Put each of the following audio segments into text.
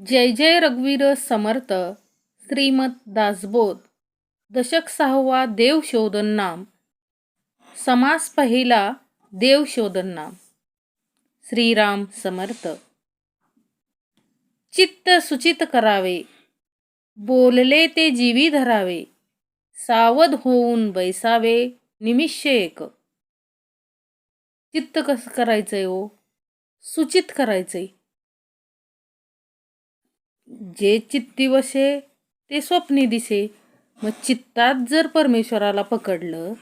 जय जय रघुवीर समर्थ श्रीमत दासबोध दशक सहावा देवशोधन नाम समास पहिला देवशोधन नाम श्रीराम समर्थ. चित्त सुचित करावे बोलले ते जीवी धरावे सावध होऊन बैसावे निमिष एक. चित्त कसं करायचंय हो? सुचित करायचंय. जे चित्ती वसे ते स्वप्नी दिसे मग चित्तात जर परमेश्वराला पकडलं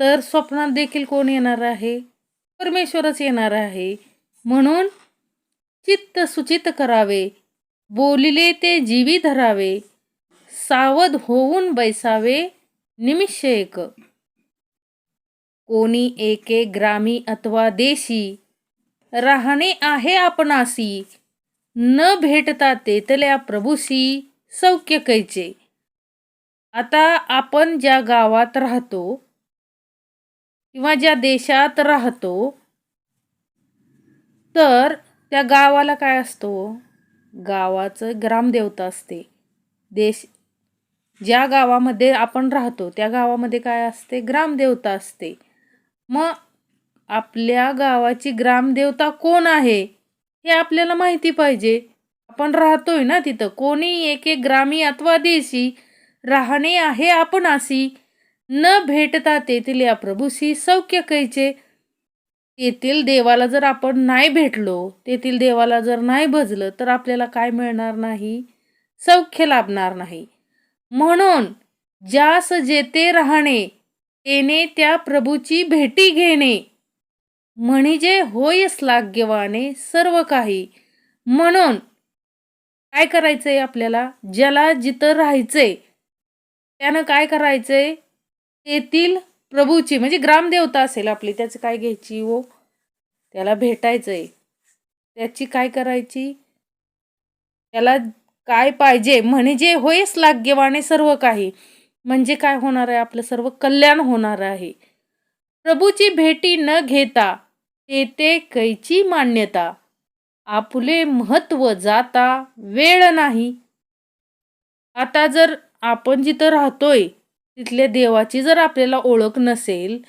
तर स्वप्नात देखील कोण येणार आहे? परमेश्वरच येणार आहे. म्हणून चित्त सुचित करावे बोलिले ते जीवी धरावे सावध होऊन बैसावे निमिष एक. कोणी एके ग्रामी अथवा देशी राहणे आहे आपणासी. न भेटता तेतल्या प्रभूशी सौख्य कैचे. आता आपण ज्या गावात राहतो किंवा ज्या देशात राहतो तर त्या गावाला काय असतो? गावाचं ग्रामदेवता असते. देश ज्या गावामध्ये आपण राहतो त्या गावामध्ये काय असते? ग्रामदेवता असते. मग आपल्या गावाची ग्रामदेवता कोण आहे? हे आपल्याला माहिती पाहिजे. आपण राहतोय ना तिथं. कोणी एक एक ग्रामी अथवा देशी राहणे आहे आपण अशी न भेटता तेथील या प्रभूशी सौख्य कैचे. तेथील देवाला जर आपण नाही भेटलो तेथील देवाला जर नाही भजलं तर आपल्याला काय मिळणार नाही? सौख्य लाभणार नाही. म्हणून ज्यास जेते राहणे तेने त्या प्रभूची भेटी घेणे. म्हणजे होय श्लाघ्यवाने सर्व काही. म्हणून काय करायचंय आपल्याला? ज्याला जिथं राहायचंय त्यानं काय करायचंय? तेथील प्रभूची म्हणजे ग्रामदेवता असेल आपली त्याचं काय घ्यायची वो त्याला भेटायचंय. त्याची काय करायची? त्याला काय पाहिजे? म्हणजे होयच लाग्यवाने सर्व काही. म्हणजे काय होणार आहे? आपलं सर्व कल्याण होणार आहे. प्रभूची भेटी न घेता तेते कैची मान्यता. आपले महत्त्व जाता वेळ नाही. आता जर आपण जिथं राहतोय तिथल्या देवाची जर आपल्याला ओळख नसेल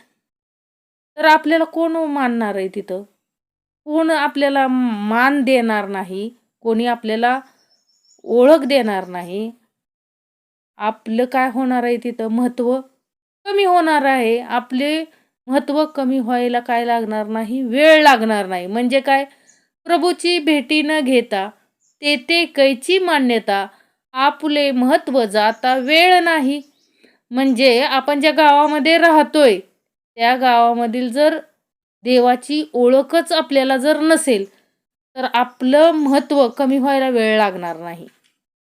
तर आपल्याला कोण मानणार आहे तिथं? कोण आपल्याला मान देणार नाही? कोणी आपल्याला ओळख देणार नाही? आपलं काय होणार आहे तिथं? महत्त्व कमी होणार आहे. आपले महत्त्व कमी व्हायला काय लागणार नाही? वेळ लागणार नाही. म्हणजे काय? प्रभूची भेटी न घेता ते ते कैची मान्यता आपले महत्त्व जाता वेळ नाही. म्हणजे आपण ज्या गावामध्ये राहतोय त्या गावामधील जर देवाची ओळखच आपल्याला जर नसेल तर आपलं महत्त्व कमी व्हायला वेळ लागणार नाही.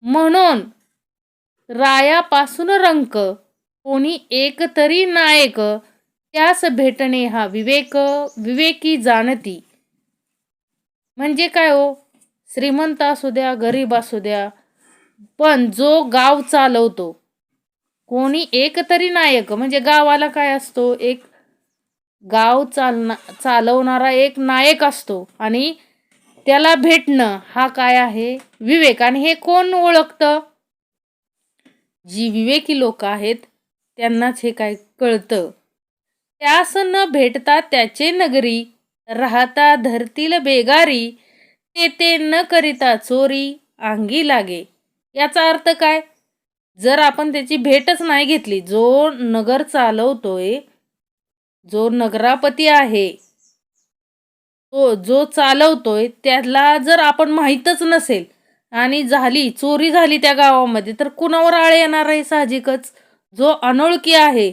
म्हणून रायापासून रंक कोणी एक तरी नायक त्यास भेटणे हा विवेक विवेकी जाणती. म्हणजे काय हो? श्रीमंत असू द्या गरीब असू द्या पण जो गाव चालवतो कोणी एक तरी नायक म्हणजे गावाला काय असतो? एक गाव चालना चालवणारा एक नायक असतो आणि त्याला भेटणं हा काय आहे? विवेक. आणि हे कोण ओळखतं? जी विवेकी लोक आहेत त्यांनाच हे काय कळतं. त्यास न भेटता त्याचे नगरी राहता धरतील बेगारी ते ते न करिता चोरी अंगी लागे. याचा अर्थ काय? जर आपण त्याची भेटच नाही घेतली जो नगर चालवतोय जो नगरापती आहे तो जो चालवतोय त्याला जर आपण माहीतच नसेल आणि झाली चोरी झाली त्या गावामध्ये तर कुणावर आळ येणार आहे साहजिकच? जो अनोळखी आहे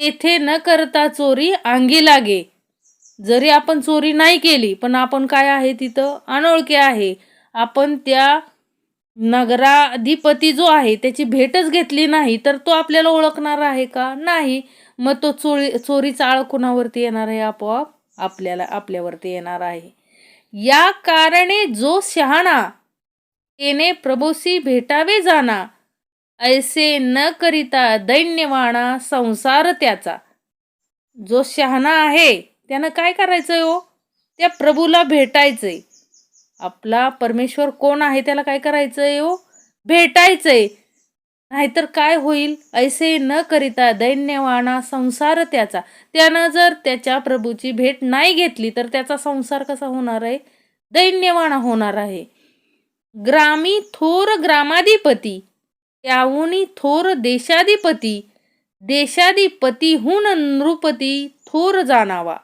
तेथे न करता चोरी अंगी लागे. जरी आपण चोरी नाही केली पण आपण काय आहे तिथं? अनोळखी आहे. आपण त्या नगराधिपती जो आहे त्याची भेटच घेतली नाही तर तो आपल्याला ओळखणार आहे का? नाही. मग तो चोरी चोरी चाळ कुणावरती येणार आहे? आपोआप आपल्याला आपल्यावरती येणार आहे. या कारणे जो शहाणा तेने प्रभूसी भेटावे जाणा ऐसे न करिता दैन्यवाणा संसार त्याचा. जो शहाणा आहे त्यानं काय करायचंय हो? त्या प्रभूला भेटायचंय. आपला परमेश्वर कोण आहे त्याला काय करायचंय हो? भेटायचंय. नाहीतर काय होईल? ऐसे न करिता दैन्यवाणा संसार त्याचा. त्यानं जर त्याच्या प्रभूची भेट नाही घेतली तर त्याचा संसार कसा होणार आहे? दैन्यवाणा होणार आहे. ग्रामी थोर ग्रामाधिपती. त्याहुनी थोर देशाधिपती देशाधिपतीहून नृपती थोर जाणावा.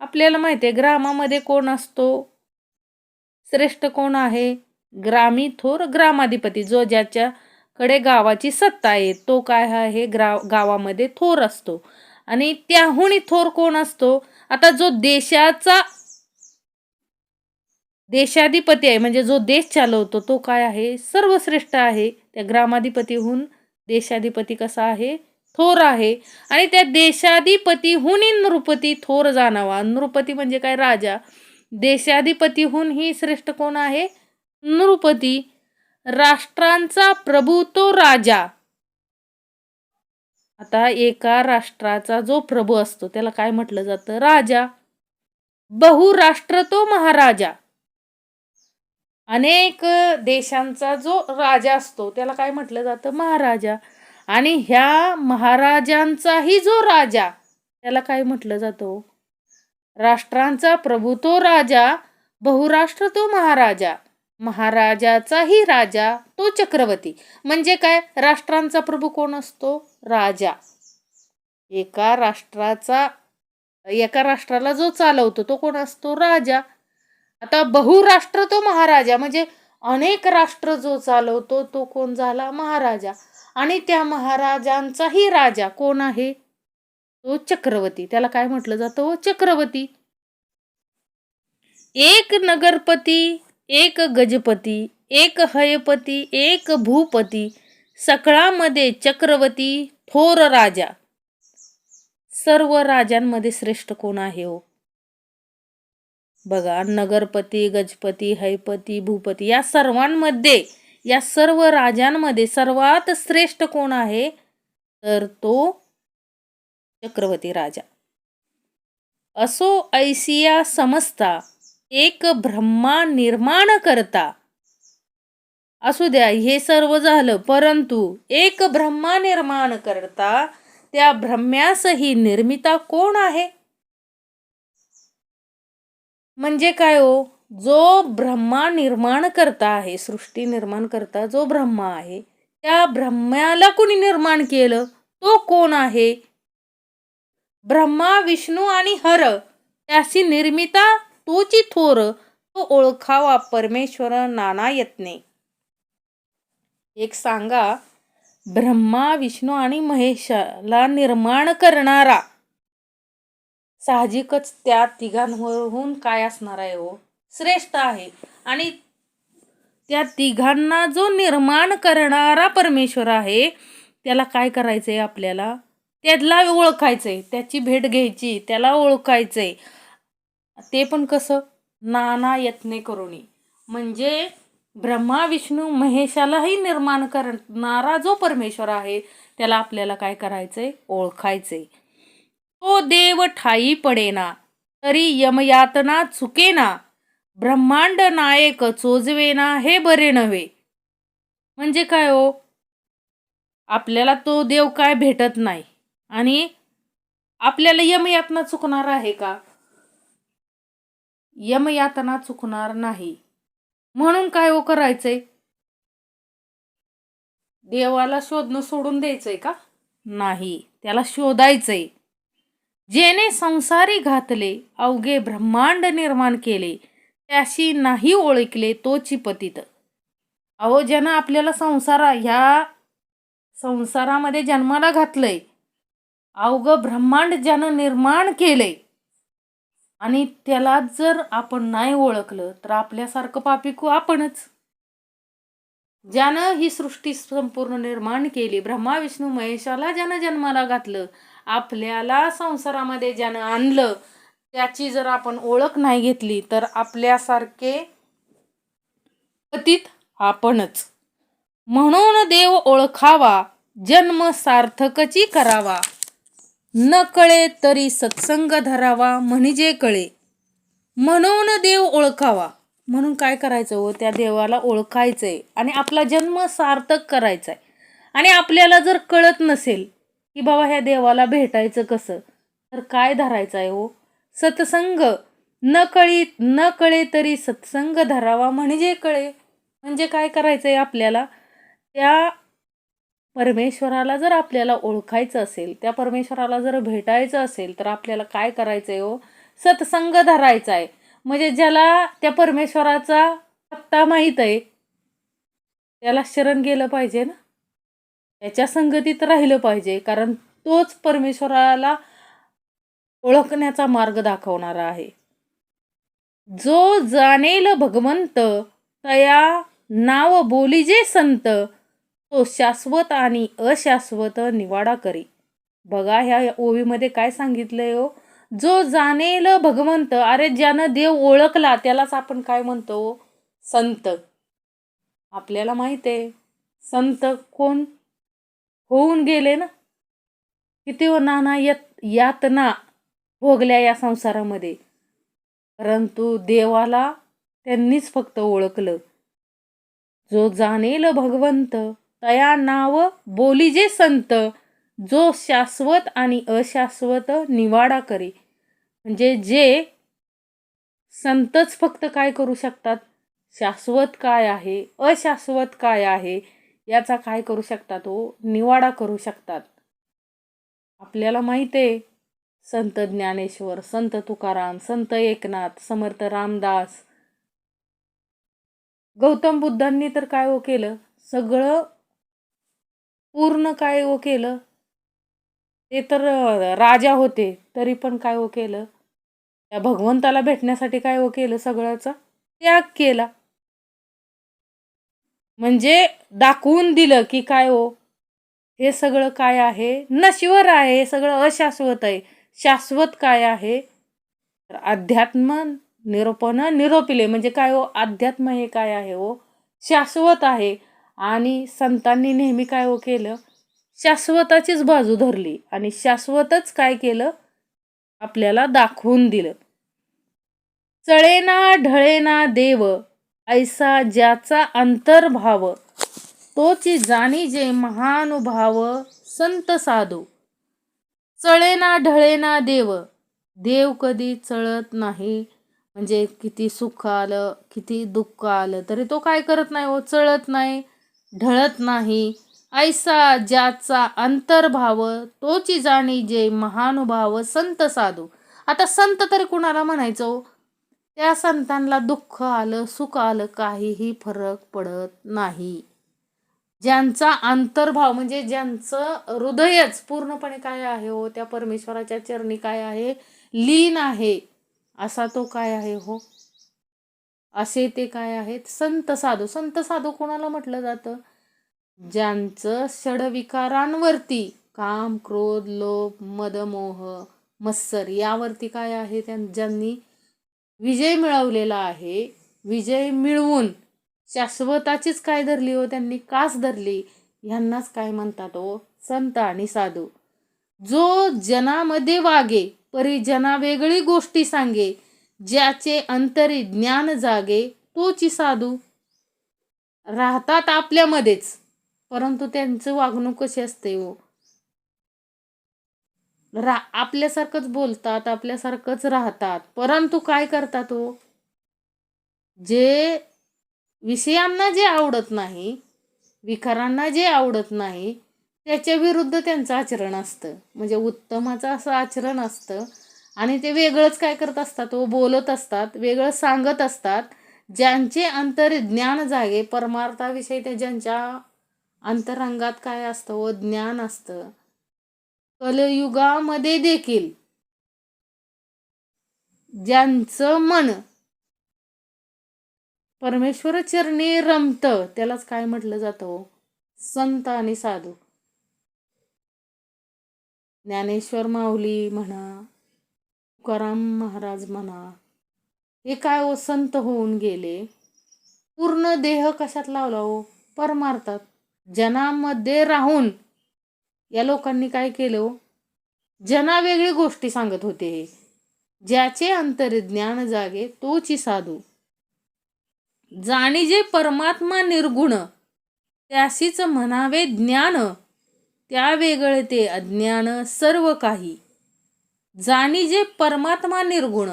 आपल्याला माहिती आहे ग्रामामध्ये कोण असतो? श्रेष्ठ कोण आहे? ग्रामी थोर ग्रामाधिपती जो ज्याच्याकडे गावाची सत्ता आहे तो काय आहे? ग्रा गावामध्ये थोर असतो. आणि त्याहुनी थोर कोण असतो? आता जो देशाचा देशाधिपती आहे म्हणजे जो देश चालवतो तो काय आहे? सर्वश्रेष्ठ आहे. त्या ग्रामाधिपतीहून देशाधिपती कसा आहे? थोर आहे. आणि त्या देशाधिपतीहून नृपती थोर जाणावा. नृपती म्हणजे काय राजा? देशाधिपतीहून ही श्रेष्ठ कोण आहे? नृपती. राष्ट्रांचा प्रभू तो राजा. आता एका राष्ट्राचा जो प्रभू असतो त्याला काय म्हटलं जातं? राजा. बहुराष्ट्र तो महाराजा. अनेक देशांचा जो राजा असतो त्याला काय म्हटलं जातं? महाराजा. आणि ह्या महाराजांचाही जो राजा त्याला काय म्हटलं जातो? राष्ट्रांचा प्रभू तो राजा बहुराष्ट्र तो महाराजा. महाराजाचाही राजा तो चक्रवर्ती. म्हणजे काय? राष्ट्रांचा प्रभू कोण असतो? राजा. एका राष्ट्राचा एका राष्ट्राला जो चालवतो तो कोण असतो? राजा. आता बहुराष्ट्र तो महाराजा म्हणजे अनेक राष्ट्र जो चालवतो तो कोण झाला? महाराजा. आणि त्या महाराजांचाही राजा कोण आहे? तो चक्रवर्ती. त्याला काय म्हटलं जातं? हो चक्रवर्ती. एक नगरपती एक गजपती एक हयपती एक भूपती सकळामध्ये चक्रवर्ती थोर राजा. सर्व राजांमध्ये श्रेष्ठ कोण आहे हो? बघा नगरपती गजपती हैपती भूपती या सर्वांमध्ये या सर्व राजांमध्ये सर्वात श्रेष्ठ कोण आहे? तर तो चक्रवर्ती राजा. असो ऐसिया समजता एक ब्रह्मा निर्माण करता. असू द्या हे सर्व झालं परंतु एक ब्रह्मा निर्माण करता त्या ब्रह्म्यासही निर्मिता कोण आहे? म्हणजे काय हो? जो ब्रह्मा निर्माण करता आहे सृष्टी निर्माण करता जो ब्रह्मा आहे त्या ब्रह्म्याला कोणी निर्माण केलं? तो कोण आहे? ब्रह्मा विष्णू आणि हर त्याची निर्मिता तोची थोर तो ओळखावा परमेश्वर नाना यत्ने. एक सांगा ब्रह्मा विष्णू आणि महेशाला निर्माण करणारा साहजिकच त्या तिघांवरून काय असणार आहे हो? श्रेष्ठ आहे. आणि त्या तिघांना जो निर्माण करणारा परमेश्वर आहे त्याला काय करायचंय आपल्याला? त्याला ओळखायचंय. त्याची भेट घ्यायची त्याला ओळखायचंय. ते पण कसं? नाना यत्ने करुणी. म्हणजे ब्रह्मा विष्णू महेशालाही निर्माण करणारा जो परमेश्वर आहे त्याला आपल्याला काय करायचंय? ओळखायचंय. तो देव ठाई पडेना तरी यमयातना चुकेना ब्रह्मांड नायक चोजवेना हे बरे नव्हे. म्हणजे काय हो? आपल्याला तो देव काय भेटत नाही आणि आपल्याला यमयातना चुकणार आहे का? यमयातना चुकणार नाही. म्हणून काय हो करायचंय? देवाला शोधणं सोडून द्यायचंय का? नाही त्याला शोधायचंय. जेने संसारी घातले अवघे ब्रह्मांड निर्माण केले त्याशी नाही ओळखले तोची पतित. अहो ज्यानं आपल्याला संसारा ह्या संसारामध्ये जन्माला घातलंय अवघं ब्रह्मांड ज्यानं निर्माण केलंय आणि त्याला जर आपण नाही ओळखलं तर आपल्यासारखं पापिकू आपणच. ज्यानं ही सृष्टी संपूर्ण निर्माण केली ब्रह्मा विष्णू महेशाला ज्यानं जन्माला घातलं आपल्याला संसारामध्ये ज्यानं आणलं त्याची जर आपण ओळख नाही घेतली तर आपल्यासारखे पतीत आपणच. म्हणून देव ओळखावा जन्म सार्थकची करावा. न कळे तरी सत्संग धरावा म्हणजे कळे. म्हणून देव ओळखावा. म्हणून काय करायचं हो? त्या देवाला ओळखायचं आहे आणि आपला जन्म सार्थक करायचा आहे आणि आपल्याला जर कळत नसेल की बाबा ह्या देवाला भेटायचं कसं? तर काय धरायचं आहे हो? सत्संग. न कळी न कळे तरी सत्संग धरावा म्हणजे कळे. म्हणजे काय करायचं आहे आपल्याला? त्या परमेश्वराला जर आपल्याला ओळखायचं असेल त्या परमेश्वराला जर भेटायचं असेल तर आपल्याला काय करायचं आहे हो? सत्संग धरायचा आहे म्हणजे ज्याला त्या परमेश्वराचा पत्ता माहीत आहे त्याला शरण गेलं पाहिजे ना? याच्या संगतीत राहिलं पाहिजे कारण तोच परमेश्वराला ओळखण्याचा मार्ग दाखवणारा आहे. जो जाणेल भगवंत तया नाव बोली जे संत तो शाश्वत आणि अशाश्वत निवाडा करी. बघा ह्या ओवीमध्ये काय सांगितलंय हो? जो जाणेल भगवंत अरे ज्यानं देव ओळखला त्यालाच आपण काय म्हणतो? संत. आपल्याला माहीत आहे संत कोण? होऊन गेले ना? किती हो नाना यत यातना भोगल्या या संसारामध्ये. परंतु देवाला त्यांनीच फक्त ओळखलं. जो जाणेल भगवंत तया नाव बोली जे संत जो शाश्वत आणि अशाश्वत निवाडा करे. म्हणजे जे संतच फक्त काय करू शकतात? शाश्वत काय आहे? अशाश्वत काय आहे? याचा काय करू शकतात हो? निवाडा करू शकतात. आपल्याला माहीत आहे संत ज्ञानेश्वर संत तुकाराम संत एकनाथ समर्थ रामदास. गौतम बुद्धांनी तर काय हो केलं? सगळं पूर्ण काय हो केलं? ते तर राजा होते तरी पण काय हो केलं? त्या भगवंताला भेटण्यासाठी काय हो केलं सगळ्याचा? त्याग केला. म्हणजे दाखवून दिलं की काय हो? हे सगळं काय आहे? नश्वर आहे हे सगळं अशाश्वत आहे. शाश्वत काय आहे? तर अध्यात्म निरोपण निरोपिले. म्हणजे काय हो? अध्यात्म हे काय आहे हो? शाश्वत आहे. आणि संतांनी नेहमी काय हो केलं? शाश्वताचीच बाजू धरली. आणि शाश्वतच काय केलं? आपल्याला दाखवून दिलं. चळेना ढळेना देव ऐसा ज्याचा अंतर्भाव तोची जाणी जे महानुभाव संत साधू. चळेना ढळेना देव देव कधी चळत नाही. म्हणजे किती सुख आलं किती दुःख आलं तरी तो काय करत नाही हो? चळत नाही ढळत नाही. ऐसा ज्याचा अंतर्भाव तोची जाणी जे महानुभाव संत साधू. आता संत तरी कुणाला म्हणायचो हो? त्या संतांना दुःख आलं सुख आलं काहीही फरक पडत नाही. ज्यांचा अंतर्भाव म्हणजे ज्यांचं हृदयच पूर्णपणे काय आहे हो त्या परमेश्वराच्या चरणी काय आहे? लीन आहे. असा तो काय आहे हो? असे ते काय आहेत? संत साधू. संत साधू कोणाला म्हटलं जातं? ज्यांचं षडविकारांवरती काम क्रोध लोभ मदमोह मत्सर यावरती काय आहे? त्यां ज्यांनी विजय मिळवलेला आहे. विजय मिळवून शाश्वताचीच काय धरली हो? त्यांनी कास धरली? ह्यांनाच काय म्हणतात हो? संत आणि साधू. जो जनामध्ये वागे परी जना वेगळी गोष्टी सांगे. ज्याचे अंतरी ज्ञान जागे तोची साधू. राहतात आपल्यामध्येच. परंतु त्यांचं वागणूक कशी असते हो? रा आपल्यासारखंच बोलतात आपल्यासारखंच राहतात. परंतु काय करतात तो जे विषयांना जे आवडत नाही विकारांना जे आवडत नाही त्याच्या विरुद्ध त्यांचं आचरण असतं. म्हणजे उत्तमाचं असं आचरण असतं. आणि ते वेगळंच काय करत असतात व बोलत असतात वेगळं सांगत असतात. ज्यांचे अंतर ज्ञान जागे परमार्थाविषयी ते ज्यांच्या अंतरंगात काय असतं व ज्ञान असतं. कलयुगामध्ये देखील ज्यांचं मन परमेश्वर चरणी रमतं त्यालाच काय म्हटलं जातं हो? संत आणि साधू. ज्ञानेश्वर माऊली म्हणा तुकाराम महाराज म्हणा हे काय हो संत होऊन गेले? पूर्ण देह कशात लावला हो? परमार्थात. जनामध्ये राहून या लोकांनी काय केलं हो? जना वेगळी गोष्टी सांगत होते हे. ज्याचे अंतर्ज्ञान जागे तोची साधू. जाणी जे परमात्मा निर्गुण त्याशीच म्हणावे ज्ञान त्या वेगळे ते अज्ञान सर्व काही. जाणी जे परमात्मा निर्गुण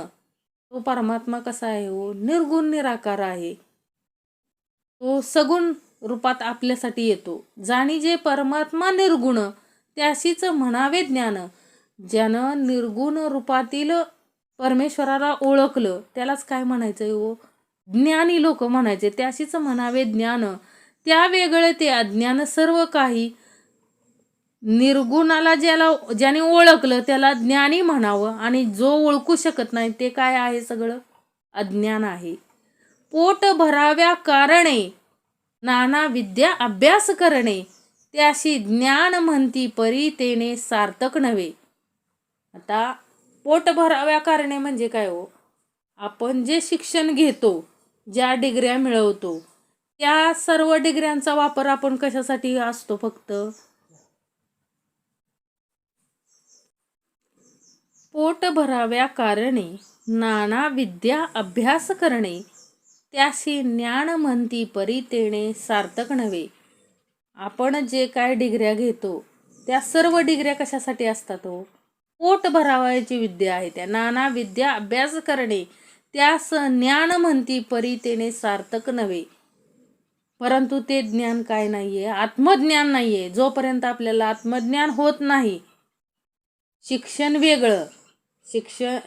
तो परमात्मा कसा आहे हो? निर्गुण निराकार आहे. तो सगुण रूपात आपल्यासाठी येतो. जाणी जे परमात्मा निर्गुण त्याशीच म्हणावे ज्ञान. ज्यानं निर्गुण रूपातील परमेश्वराला ओळखलं त्यालाच काय म्हणायचं हो? ज्ञानी लोक म्हणायचे त्याशीच म्हणावे ज्ञान. त्या वेगळे ते अज्ञान सर्व काही. निर्गुणाला ज्याला ज्याने ओळखलं त्याला ज्ञानी म्हणावं आणि जो ओळखू शकत नाही ते काय आहे सगळं? अज्ञान आहे. पोट भराव्या कारणे नाना विद्या अभ्यास करणे. त्याशी ज्ञान म्हणती परी तेने सार्थक नव्हे. आता पोट भराव्या कारणे म्हणजे काय हो? आपण जे शिक्षण घेतो ज्या डिग्र्या मिळवतो त्या सर्व डिग्र्यांचा वापर आपण कशासाठी असतो फक्त? पोट भराव्या कारणे नाना विद्या अभ्यास करणे त्याशी ज्ञान म्हणती परी तेने सार्थक नव्हे. आपण जे काय डिग्र्या घेतो त्या सर्व डिग्र्या कशासाठी असतात हो? पोट भरावायची विद्या आहे त्या. नाना विद्या अभ्यास करणे त्यास ज्ञान म्हणती परी तेने सार्थक नव्हे. परंतु ते ज्ञान काय नाही आहे आत्मज्ञान नाही आहे जोपर्यंत आपल्याला आत्मज्ञान होत नाही शिक्षण वेगळं. शिक्षण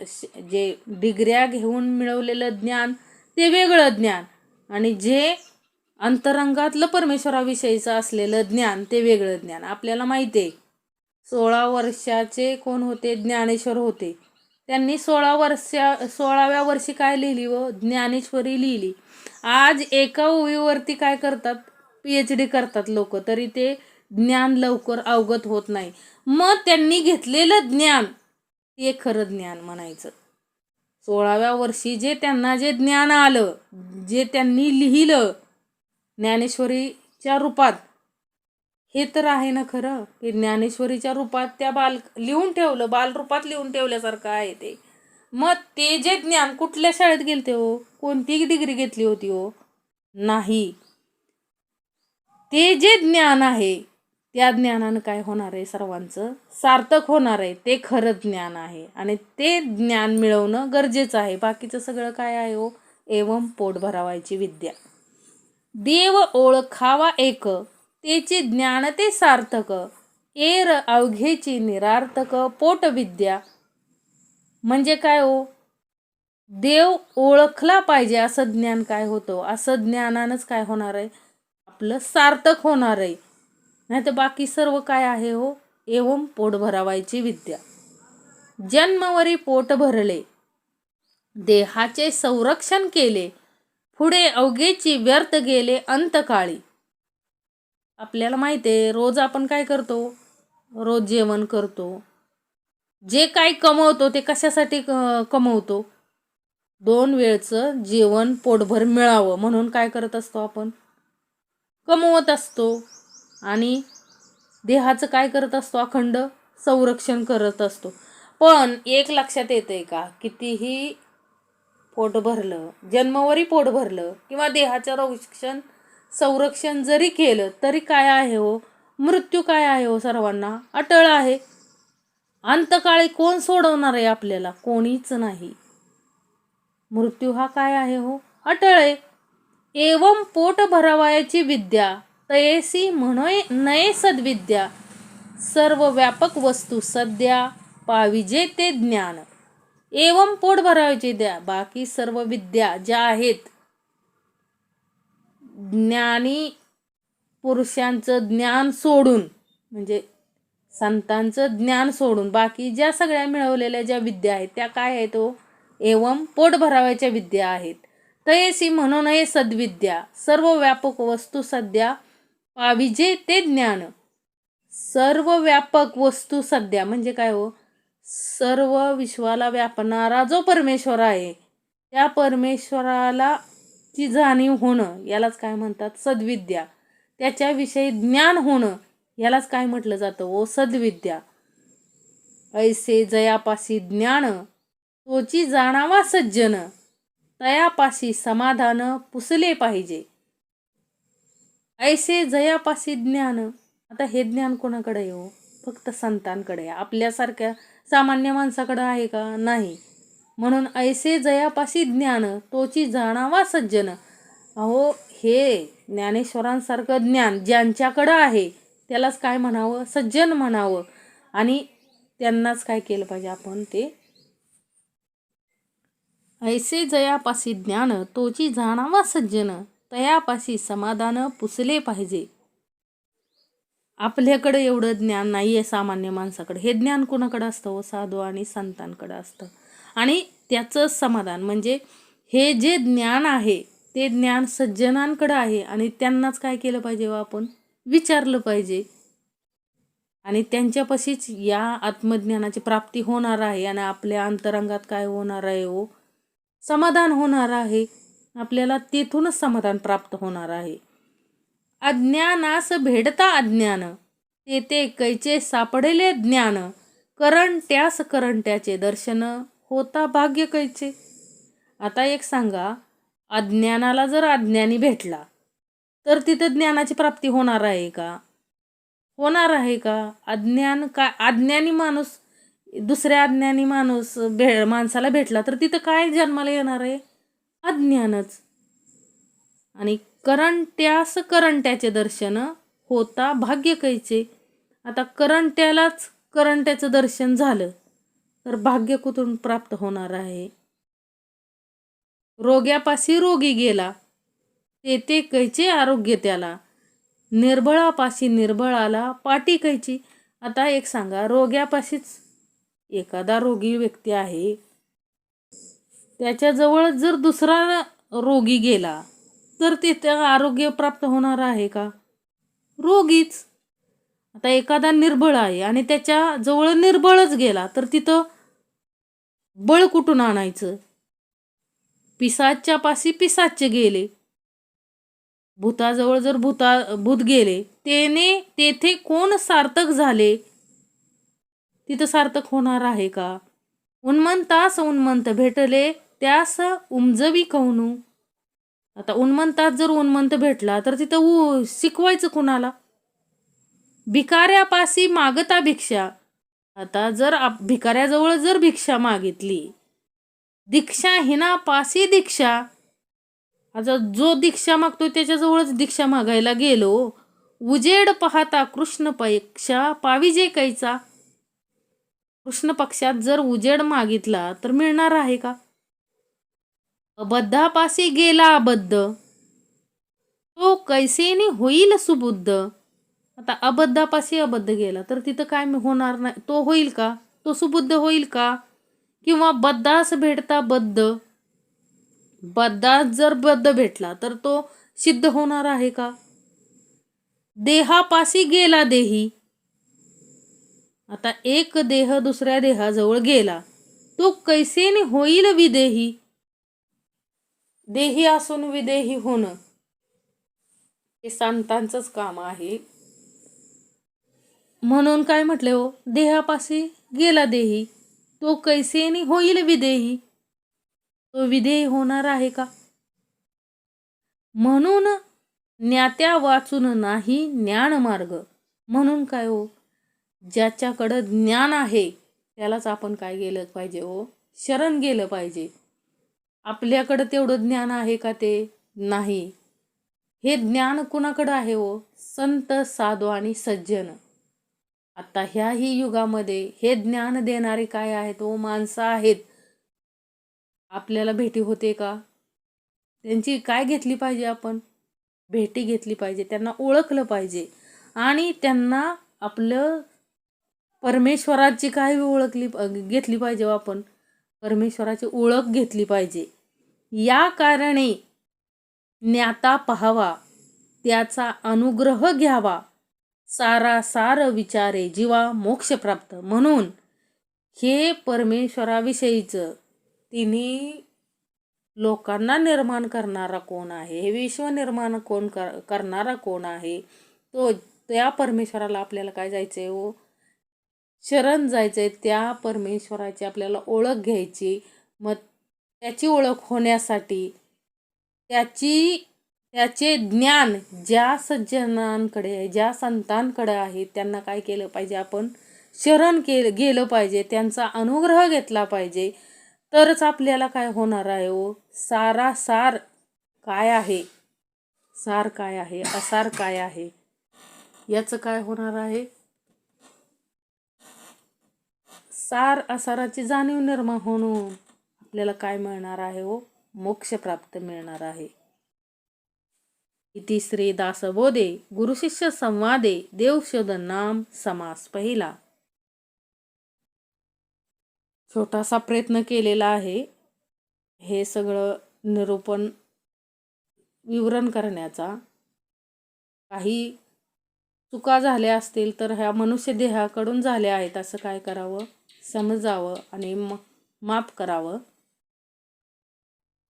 जे डिग्र्या घेऊन मिळवलेलं ज्ञान ते वेगळं ज्ञान. आणि जे अंतरंगातलं परमेश्वराविषयीचं असलेलं ज्ञान ते वेगळं ज्ञान. आपल्याला माहिती आहे सोळा वर्षाचे कोण होते? ज्ञानेश्वर होते. त्यांनी सोळा वर्षा सोळाव्या वर्षी काय लिहिली व? ज्ञानेश्वरी लिहिली. आज एका ओळीवरती काय करतात? पी एच डी करतात लोक. तरी ते ज्ञान लवकर अवगत होत नाही. मग त्यांनी घेतलेलं ज्ञान ते खरं ज्ञान म्हणायचं. सोळाव्या वर्षी जे त्यांना जे ज्ञान आलं जे त्यांनी लिहिलं ज्ञानेश्वरीच्या रूपात. हे तर आहे ना खरं की ज्ञानेश्वरीच्या रूपात त्या बाल लिहून ठेवलं बालरूपात लिहून ठेवल्यासारखं आहे ते. मग ते जे ज्ञान कुठल्या शाळेत गेलते हो? कोणती डिग्री घेतली होती हो? नाही. ते जे ज्ञान आहे त्या ज्ञानानं काय होणार आहे सर्वांचं? सार्थक होणार आहे ते खरं ज्ञान आहे. आणि ते ज्ञान मिळवणं गरजेचं आहे. बाकीचं सगळं काय आहे हो? एवम पोट भरावायची विद्या. देव ओळखावा एक तेचे ज्ञान ते सार्थक. एर अवघेची निरार्थक पोटविद्या म्हणजे काय हो? देव ओळखला पाहिजे असं ज्ञान काय होतं? असं ज्ञानानंच काय होणार आहे? आपलं सार्थक होणार आहे. नाही तर बाकी सर्व काय आहे हो? एवम पोट भरावायची विद्या. जन्मवरी पोट भरले. देहाचे संरक्षण केले. पुढे अवघेची व्यर्थ गेले अंतकाळी आपल्याला माहिती आहे रोज आपण काय करतो? रोज जेवण करतो. जे काही कमवतो ते कशासाठी क- कमवतो? दोन वेळचं जेवण पोटभर मिळावं म्हणून काय करत असतो आपण? कमवत असतो. आणि देहाचं काय करत असतो? अखंड संरक्षण करत असतो. पण एक लक्षात येतं आहे का? कितीही पोट भरलं जन्मवरी पोट भरलं किंवा देहाचं रक्षण संरक्षण जरी केलं तरी काय आहे हो? मृत्यू काय आहे हो सर्वांना? अटळ आहे. अंतकाळी कोण सोडवणार आहे आपल्याला? कोणीच नाही. मृत्यू हा काय आहे हो? अटळ आहे. एवम पोट भरावायची विद्या तयेसी म्हणोय नये सद्विद्या. सर्व व्यापक वस्तू सध्या पाविजे ते ज्ञान. एवम पोट भरावायची द्या. बाकी सर्व विद्या ज्या आहेत ज्ञानी पुरुषांचं ज्ञान सोडून म्हणजे संतांचं ज्ञान सोडून बाकी ज्या सगळ्या मिळवलेल्या ज्या विद्या आहेत त्या काय आहेत हो? तो एवम पोट भरावायच्या विद्या आहेत. तयसी म्हणून हे सद्विद्या सर्व व्यापक वस्तू सध्या पाविजे ते ज्ञान. सर्व व्यापक वस्तू सध्या म्हणजे काय हो? सर्व विश्वाला व्यापणारा जो परमेश्वर आहे त्या परमेश्वराला ची जाणीव होणं यालाच काय म्हणतात? सद्विद्या. त्याच्याविषयी ज्ञान होणं यालाच काय म्हटलं जातं? ओ सद्विद्या. ऐसे जयापाशी ज्ञान तोची जाणावा सज्जन. तयापाशी समाधान पुसले पाहिजे. ऐसे जयापाशी ज्ञान. आता हे ज्ञान कोणाकडे येऊ हो? फक्त संतांकडे आपल्यासारख्या सामान्य माणसाकडं आहे का? नाही. म्हणून ऐसे जयापाशी ज्ञान तोची जाणावा सज्जन. अहो हे ज्ञानेश्वरांसारखं ज्ञान ज्यांच्याकडं आहे त्यालाच काय म्हणावं? सज्जन म्हणावं. आणि त्यांनाच काय केलं पाहिजे आपण ते? ऐसे जयापाशी ज्ञान तोची जाणावा सज्जन. तयापाशी समाधान पुसले पाहिजे. आपल्याकडं एवढं ज्ञान नाही आहे सामान्य माणसाकडे. हे ज्ञान कुणाकडं असतं? हो साधू आणि संतांकडं असतं. आणि त्याचं समाधान म्हणजे हे जे ज्ञान आहे ते ज्ञान सज्जनांकडं आहे आणि त्यांनाच काय केलं पाहिजे व आपण? विचारलं पाहिजे. आणि त्यांच्यापाशीच या आत्मज्ञानाची प्राप्ती होणार आहे आणि आपल्या अंतरंगात काय होणार आहे हो? समाधान होणार आहे. आपल्याला तेथूनच समाधान प्राप्त होणार आहे. अज्ञानास भेडता अज्ञान. तेथे कैचे सापडेले ज्ञान. करंट्यास करंट्याचे दर्शन. होता भाग्य कैचे. आता एक सांगा अज्ञानाला जर अज्ञानी भेटला तर तिथं ज्ञानाची प्राप्ती होणार आहे का? होणार आहे का? अज्ञान काय अज्ञानी माणूस दुसऱ्या अज्ञानी माणूस भे माणसाला भेटला तर तिथं काय जन्माला येणार आहे? अज्ञानच. आणि करंट्यास करंट्याचे दर्शन होता भाग्य कैचे आता करंट्यालाच करंट्याचं दर्शन झालं तर भाग्य कुठून प्राप्त होणार आहे? रोग्यापाशी रोगी गेला तेथे कैचे आरोग्य त्याला? निर्बळापाशी निर्बळाला पाटी कैची? आता एक सांगा रोग्यापाशीच एखादा रोगी व्यक्ती आहे त्याच्याजवळ जर दुसरा रोगी गेला तर तिथं आरोग्य प्राप्त होणार आहे का? रोगीच. आता एखादा निर्बळ आहे आणि त्याच्याजवळ निर्बळच गेला तर तिथं बळ कुठून आणायचं? पिसाच्या पाशी पिसाचे गेले. भूताजवळ जर भूता भूत गेले तेने तेथे कोण सार्थक झाले? तिथं सार्थक होणार आहे का? उन्मंतास उन्मंत भेटले त्यास उमजवी कौनू? आता उन्मंतात जर उन्मंत भेटला तर तिथं उ शिकवायचं कुणाला? भिकाऱ्यापाशी मागता भिक्षा. आता जर आप भिकाऱ्याजवळ जर भिक्षा मागितली दीक्षा हिना पासी दीक्षा. आता जो दीक्षा मागतोय त्याच्याजवळच दीक्षा मागायला गेलो. उजेड पाहता कृष्ण पक्षा पाविजे कैचा. कृष्ण पक्षात जर उजेड मागितला तर मिळणार आहे का? अबद्धापासी गेला अबद्ध. तो कैसेने होईल सुबुद्ध. आता अबद्धापाशी अबद्ध गेला तर तिथं काय होणार नाही? तो होईल का? तो सुबुद्ध होईल का? किंवा बद्धास भेटता बद्ध? बद्धास जर बद्ध भेटला तर तो सिद्ध होणार आहे का? देहापाशी गेला देही. आता एक देह दुसऱ्या देहाजवळ गेला. तो कैसेने होईल विदेही. देही असून विदेही होणं हे संतांचंच काम आहे. म्हणून काय म्हटले हो? देहापाशी गेला देही. तो कैसेनी होईल विदेही. तो विधेय होणार आहे का? म्हणून ज्ञात्या वाचून नाही ज्ञानमार्ग म्हणून काय हो? ज्याच्याकडं ज्ञान आहे त्यालाच आपण काय गेलं पाहिजे हो? शरण गेलं पाहिजे. आपल्याकडं तेवढं ज्ञान आहे का ते? नाही. हे ज्ञान कुणाकडं आहे हो? संत साधू आणि सज्जन. आता ह्याही युगामध्ये हे ज्ञान देणारे काय आहेत ओ माणसं आहेत. आपल्याला भेटी होते का? त्यांची काय घेतली पाहिजे आपण? भेटी घेतली पाहिजे त्यांना ओळखलं पाहिजे. आणि त्यांना आपलं परमेश्वराची काय ओळखली घेतली पाहिजे हो आपण? परमेश्वराची ओळख घेतली पाहिजे. या कारणे ज्ञाता पहावा त्याचा अनुग्रह घ्यावा सारा सार विचारे जीवा मोक्ष प्राप्त. म्हणून हे परमेश्वराविषयीचं तिने लोकांना निर्माण करणारा कोण आहे हे विश्व निर्माण कोण कर करणारा कोण आहे तो त्या परमेश्वराला आपल्याला काय जायचं आहे हो? शरण जायचं आहे त्या परमेश्वराची आपल्याला ओळख घ्यायची. मग त्याची ओळख होण्यासाठी त्याची त्याचे ज्ञान ज्या सज्जनांकडे आहे ज्या संतांकडे आहे त्यांना काय केलं पाहिजे? आपण शरण के गेलं पाहिजे त्यांचा अनुग्रह घेतला पाहिजे. तरच आपल्याला काय होणार आहे ओ सारा सार काय आहे? सार काय आहे? असार काय आहे? याचं काय होणार आहे? सार असाराची जाणीव निर्माण होऊन आपल्याला काय मिळणार आहे हो? मोक्ष प्राप्त मिळणार आहे. इति श्री दासबोधे गुरुशिष्य संवादे देवशोध नाम समास पहिला. छोटासा प्रयत्न केलेला आहे. हे सगळं निरूपण विवरण करण्याचा. काही चुका झाल्या असतील तर ह्या मनुष्य देहाकडून झाल्या आहेत असं काय करावं? समजावं आणि म माफ करावं.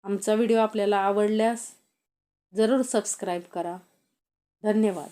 आमचा व्हिडिओ आपल्याला आवडल्यास जरूर सबस्क्राईब करा. धन्यवाद.